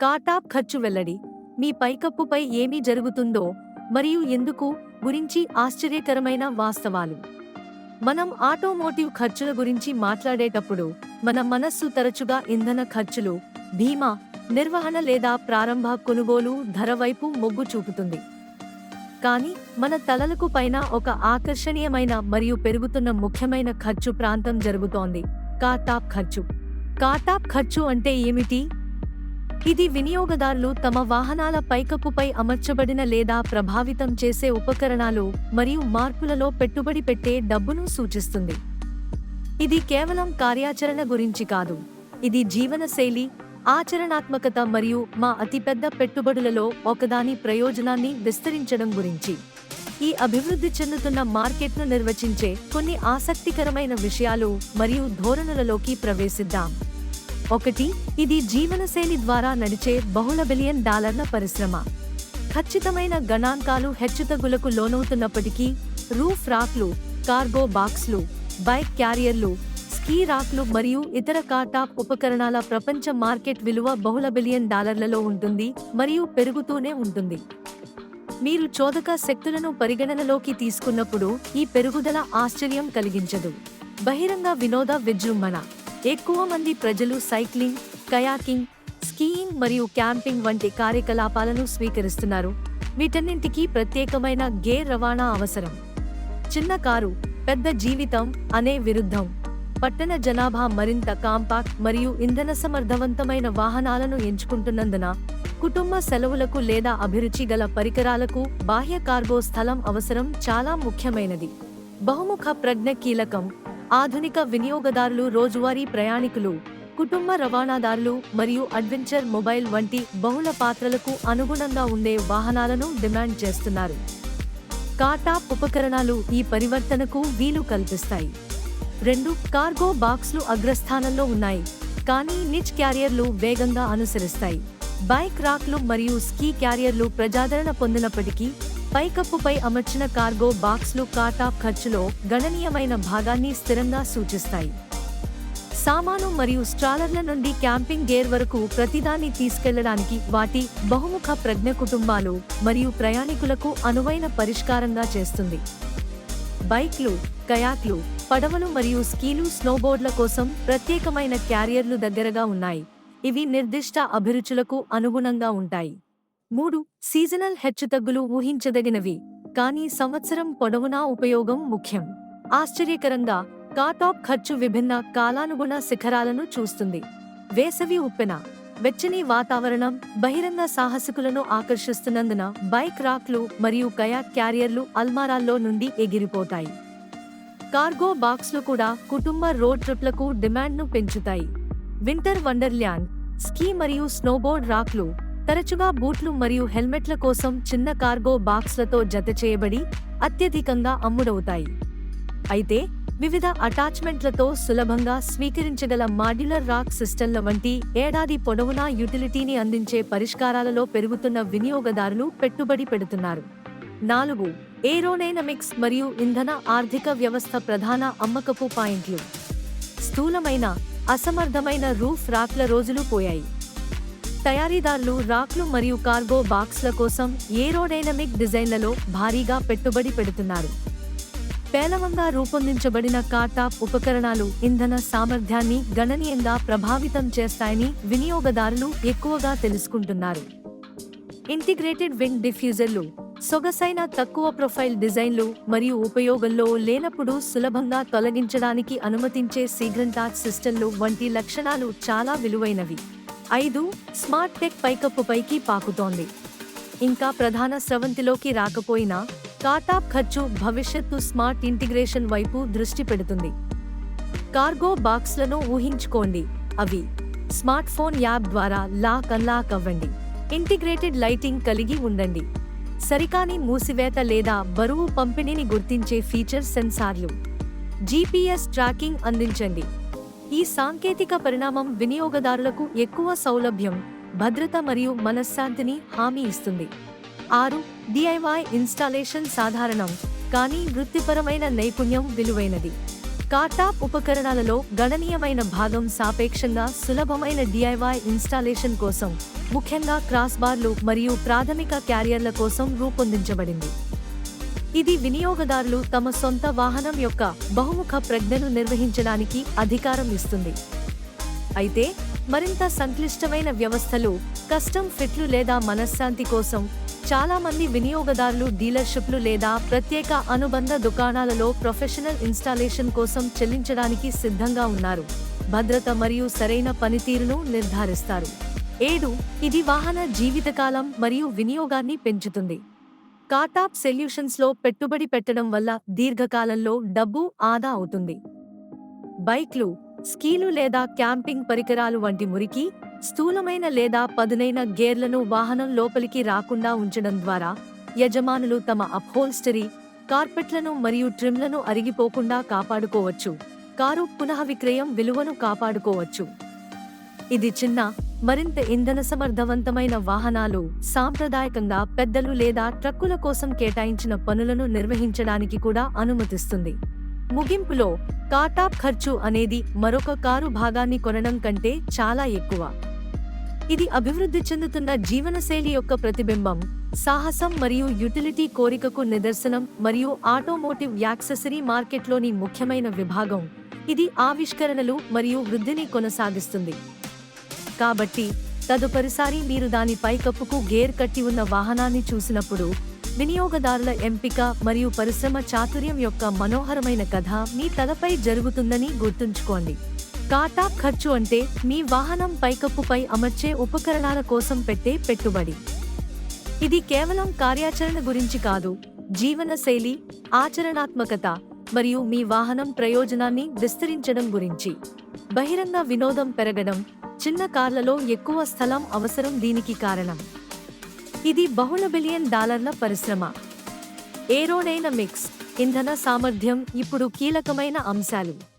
Cartap ఖర్చు వెల్లడి. మీ పైకప్పుపై ఏమి జరుగుతుందో మరియు ఎందుకు గురించి ఆశ్చర్యకరమైన వాస్తవాలు. మనం ఆటోమోటివ్ ఖర్చుల గురించి మాట్లాడేటప్పుడు మన మనస్సు తరచుగా ఇంధన ఖర్చులు బీమా నిర్వహణ లేదా ప్రారంభ కొనుగోలు ధర వైపు మొగ్గు చూపుతుంది. కానీ మన తలలకు పైన ఒక ఆకర్షణీయమైన మరియు పెరుగుతున్న ముఖ్యమైన ఖర్చు ప్రాంతం జరుగుతోంది కార్టాప్ ఖర్చు. కాటాప్ ఖర్చు అంటే ఏమిటి? ఇది వినియోగదారులు తమ వాహనాల పైకప్పుపై అమర్చబడిన లేదా ప్రభావితం చేసే ఉపకరణాలు మరియు మార్పులలో పెట్టుబడి పెట్టే డబ్బును సూచిస్తుంది. ఇది కేవలం కార్యాచరణ గురించి కాదు. ఇది జీవనశైలి ఆచరణాత్మకత మరియు మా అతిపెద్ద పెట్టుబడులలో ఒకదాని ప్రయోజనాన్ని విస్తరించడం గురించి. ఈ అభివృద్ధి చెందుతున్న మార్కెట్ను నిర్వచించే కొన్ని ఆసక్తికరమైన విషయాలు మరియు ధోరణులలోకి ప్రవేశిద్దాం. ఒకటి ఇది జీవనశైలి ద్వారా నడిచే బహుళ బిలియన్ డాలర్ల పరిశ్రమ. ఖచ్చితమైన గణాంకాలు హెచ్చుతగ్గులకు లోనవుతున్నప్పటికీ రూఫ్ రాక్లు కార్గో బాక్స్లు బైక్ క్యారియర్లు స్కీ రాక్లు మరియు ఇతర కార్టాప్ ఉపకరణాల ప్రపంచ మార్కెట్ విలువ బహుళ బిలియన్ డాలర్లలో ఉంటుంది మరియు పెరుగుతూనే ఉంటుంది. మీరు చోదక శక్తులను పరిగణనలోకి తీసుకున్నప్పుడు ఈ పెరుగుదల ఆశ్చర్యం కలిగించదు. బహిరంగ వినోద విజృంభణ. ఎక్కువ మంది ప్రజలు సైక్లింగ్ కయాకింగ్ స్కీయింగ్ మరియు క్యాంపింగ్ వంటి కార్యకలాపాలను స్వీకరిస్తున్నారు. వీటన్నింటికీ ప్రత్యేకమైన గేర్ రవాణా అవసరం. చిన్న కారు పెద్ద జీవితం అనే విరుద్ధం. పట్టణ జనాభా మరింత కాంపాక్ట్ మరియు ఇంధన సమర్థవంతమైన వాహనాలను ఎంచుకుంటున్నందున కుటుంబ సెలవులకు లేదా అభిరుచి గల పరికరాలకు బాహ్య కార్గో స్థలం అవసరం చాలా ముఖ్యమైనది. బహుముఖ ప్రజ్ఞ కీలకం. ఆధునిక వినియోగదారులు రోజువారీ ప్రయాణికులు కుటుంబ రవాణాదారులు మరియు అడ్వెంచర్ మొబైల్ వంటి బహుళ పాత్రలకు అనుగుణంగా ఉండే వాహనాలను డిమాండ్ చేస్తున్నారు. కార్టాప్ ఉపకరణాలు ఈ పరివర్తనకు వీలు కల్పిస్తాయి. రెండు కార్గో బాక్స్లు అగ్రస్థానంలో ఉన్నాయి కానీ నిచ్ క్యారియర్లు వేగంగా అనుసరిస్తాయి. బైక్ రాక్లు మరియు స్కీ క్యారియర్లు ప్రజాదరణ పొందినప్పటికీ పైకప్పుపై అమర్చిన కార్గో బాక్స్లు కార్టాప్ ఖర్చులో గణనీయమైన భాగాన్ని స్థిరంగా సూచిస్తాయి. సామాను మరియు స్ట్రాలర్ల నుండి క్యాంపింగ్ గేర్ వరకు ప్రతిదాన్ని తీసుకెళ్ళడానికి వాటి బహుముఖ ప్రజ్ఞ కుటుంబాలు మరియు ప్రయాణికులకు అనువైన పరిష్కారంగా చేస్తుంది. బైక్లు కయాక్లు పడవలు మరియు స్కీలు స్నోబోర్డ్ల కోసం ప్రత్యేకమైన క్యారియర్లు దగ్గరగా ఉన్నాయి. ఇవి నిర్దిష్ట అభిరుచులకు అనుగుణంగా ఉంటాయి. మూడు సీజనల్ హెచ్చుతగ్గులు ఊహించదగినవి కానీ సంవత్సరం పొడవునా ఉపయోగం ముఖ్యం. ఆశ్చర్యకరంగా కాటాప్ ఖర్చు విభిన్న కాలానుగుణ శిఖరాలను చూస్తుంది. వేసవి ఉప్పెన వెచ్చని వాతావరణం బహిరంగ సాహసికులను ఆకర్షిస్తున్నందున బైక్ రాక్లు మరియు కయాక్ క్యారియర్లు అల్మారాల్లో నుండి ఎగిరిపోతాయి. కార్గో బాక్స్లు కూడా కుటుంబ రోడ్ ట్రిప్లకు డిమాండ్ను పెంచుతాయి. వింటర్ వండర్ల్యాండ్ స్కీ మరియు స్నోబోర్డ్ రాక్లు తరచుగా బూట్లు మరియు హెల్మెట్ల కోసం చిన్న కార్గో బాక్స్లతో జత చేయబడి అత్యధికంగా అమ్ముడవుతాయి. అయితే వివిధ అటాచ్మెంట్లతో సులభంగా స్వీకరించగల మాడ్యులర్ రాక్ సిస్టంల వంటి ఏడాది పొడవునా యుటిలిటీని అందించే పరిష్కారాలలో పెరుగుతున్న వినియోగదారులు పెట్టుబడి పెడుతున్నారు. నాలుగు ఏరోడైనమిక్స్ మరియు ఇంధన ఆర్థిక వ్యవస్థ ప్రధాన అమ్మకపు పాయింట్లు. స్థూలమైన అసమర్థమైన రూఫ్ రాక్ల రోజులు పోయాయి. తయారీదారులు రాక్లు మరియు కార్గో బాక్స్ల కోసం ఏరోడైనమిక్ డిజైన్లలో భారీగా పెట్టుబడి పెడుతున్నారు. పేలవంగా రూపొందించబడిన కార్టాప్ ఉపకరణాలు ఇంధన సామర్థ్యాన్ని గణనీయంగా ప్రభావితం చేస్తాయని వినియోగదారులు ఎక్కువగా తెలుసుకుంటున్నారు. ఇంటిగ్రేటెడ్ వింగ్ డిఫ్యూజర్లు సొగసైన తక్కువ ప్రొఫైల్ డిజైన్లు మరియు ఉపయోగంలో లేనప్పుడు సులభంగా తొలగించడానికి అనుమతించే సీగ్రంటాచ్ సిస్టంలు వంటి లక్షణాలు చాలా విలువైనవి. ఐదు స్మార్ట్ టెక్ పైకప్పుపైకి పాకుతోంది. ఇంకా ప్రధాన స్రవంతిలోకి రాకపోయినా కార్టాప్ ఖర్చు భవిష్యత్తు స్మార్ట్ ఇంటిగ్రేషన్ వైపు దృష్టి పెడుతుంది. కార్గో బాక్స్లను ఊహించుకోండి. అవి స్మార్ట్ ఫోన్ యాప్ ద్వారా లాక్ అన్లాక్ అవ్వండి. ఇంటిగ్రేటెడ్ లైటింగ్ కలిగి ఉండండి. సరికాని మూసివేత లేదా బరువు పంపిణీని గుర్తించే ఫీచర్ సెన్సార్లు. జీపీఎస్ ట్రాకింగ్ అందించండి. ఈ సాంకేతిక పరిణామం వినియోగదారులకు ఎక్కువ సౌలభ్యం భద్రత మరియు మనశ్శాంతిని హామీ ఇస్తుంది. ఆరు డిఐవై ఇన్స్టాలేషన్ సాధారణం కానీ వృత్తిపరమైన నైపుణ్యం విలువైనది. కార్టాప్ ఉపకరణాలలో గణనీయమైన భాగం సాపేక్షంగా సులభమైన డిఐవై ఇన్స్టాలేషన్ కోసం ముఖ్యంగా క్రాస్ బార్లు మరియు ప్రాథమిక క్యారియర్ల కోసం రూపొందించబడింది. ఇది వినియోగదారులు తమ సొంత వాహనం యొక్క బహుముఖ ప్రజ్ఞను నిర్వహించడానికి అధికారం ఇస్తుంది. అయితే మరింత సంక్లిష్టమైన వ్యవస్థలు కస్టమ్ ఫిట్లు లేదా మనశ్శాంతి కోసం చాలా మంది వినియోగదారులు డీలర్షిప్లు లేదా ప్రత్యేక అనుబంధ దుకాణాలలో ప్రొఫెషనల్ ఇన్స్టాలేషన్ కోసం చెల్లించడానికి సిద్ధంగా ఉన్నారు. భద్రత మరియు సరైన పనితీరును నిర్ధారిస్తారు. ఏడు ఇది వాహన జీవితకాలం మరియు వినియోగాన్ని పెంచుతుంది. కార్టాప్ సెల్యూషన్స్లో పెట్టుబడి పెట్టడం వల్ల దీర్ఘకాలంలో డబ్బు ఆదా అవుతుంది. బైక్లు స్కీలు లేదా క్యాంపింగ్ పరికరాలు వంటి మురికి స్థూలమైన లేదా పదునైన గేర్లను వాహనం లోపలికి రాకుండా ఉంచడం ద్వారా యజమానులు తమ అప్హోల్స్టరీ కార్పెట్లను మరియు ట్రిమ్లను అరిగిపోకుండా కాపాడుకోవచ్చు. కారు పునః విక్రయం విలువను కాపాడుకోవచ్చు. ఇది చిన్న మరింత ఇంధన సమర్థవంతమైన వాహనాలు సాంప్రదాయకంగా పెద్దలు లేదా ట్రక్కుల కోసం కేటాయించిన పనులను నిర్వహించడానికి కూడా అనుమతిస్తుంది. ముగింపులో కాటాప్ ఖర్చు అనేది మరొక కారు భాగాన్ని కొనడం కంటే చాలా ఎక్కువ. ఇది అభివృద్ధి చెందుతున్న జీవనశైలి యొక్క ప్రతిబింబం సాహసం మరియు యుటిలిటీ కోరికకు నిదర్శనం మరియు ఆటోమోటివ్ యాక్సెసరీ మార్కెట్లోని ముఖ్యమైన విభాగం. ఇది ఆవిష్కరణలు మరియు వృద్ధిని కొనసాగిస్తుంది. కాబట్టి తదుపరిసారి మీరు దాని పైకప్పుకు గేర్ కట్టి ఉన్న వాహనాన్ని చూసినప్పుడు వినియోగదారుల ఎంపిక మరియు పరిశ్రమ చాతుర్యం యొక్క మనోహరమైన కథ మీ తలపై జరుగుతుందని గుర్తుంచుకోండి. కాటా ఖర్చు అంటే మీ వాహనం పైకప్పుపై అమర్చే ఉపకరణాల కోసం పెట్టే పెట్టుబడి. ఇది కేవలం కార్యాచరణ గురించి కాదు జీవనశైలి ఆచరణాత్మకత మరియు మీ వాహనం ప్రయోజనాన్ని విస్తరించడం గురించి. బహిరంగ వినోదం పెరగడం చిన్న కార్లలో ఎక్కువ స్థలం అవసరం దీనికి కారణం. ఇది బహుళ బిలియన్ డాలర్ల పరిశ్రమ. ఏరోడైనమిక్స్ ఇంధన సామర్థ్యం ఇప్పుడు కీలకమైన అంశాలు.